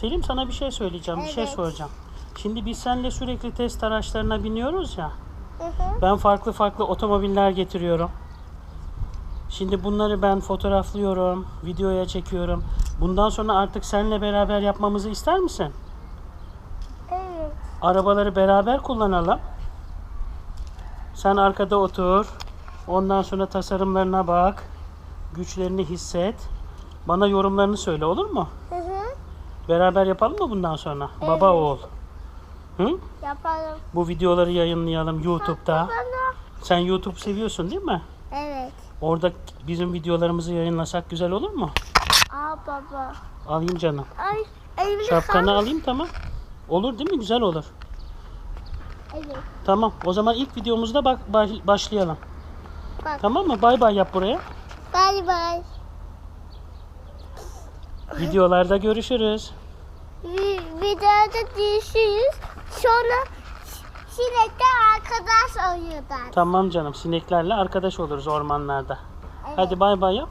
Selim sana bir şey söyleyeceğim, bir şey Evet. soracağım. Şimdi biz seninle sürekli test araçlarına biniyoruz ya. Hı hı. Ben farklı farklı otomobiller getiriyorum. Şimdi bunları ben fotoğraflıyorum, videoya çekiyorum. Bundan sonra artık seninle beraber yapmamızı ister misin? Evet. Arabaları beraber kullanalım. Sen arkada otur. Ondan sonra tasarımlarına bak. Güçlerini hisset. Bana yorumlarını söyle olur mu? Hı hı. Beraber yapalım mı bundan sonra? Baba Evet. oğul. Hı? Yapalım. Bu videoları yayınlayalım YouTube'da. Sen YouTube seviyorsun değil mi? Evet. Orada bizim videolarımızı yayınlasak güzel olur mu? Aa baba. Alayım canım. Ay elimi Şapkanı kal- alayım tamam. Olur değil mi? Güzel olur. Evet. Tamam. O zaman ilk videomuzda bak baş- başlayalım. Bak. Tamam mı? Bay bay yap buraya. Bay bay. Videolarda görüşürüz. Vi- Videoda görüşürüz. Sonra sinekler arkadaş oluyorlar. Tamam canım. Sineklerle arkadaş oluruz ormanlarda. Evet. Hadi bay bay yap.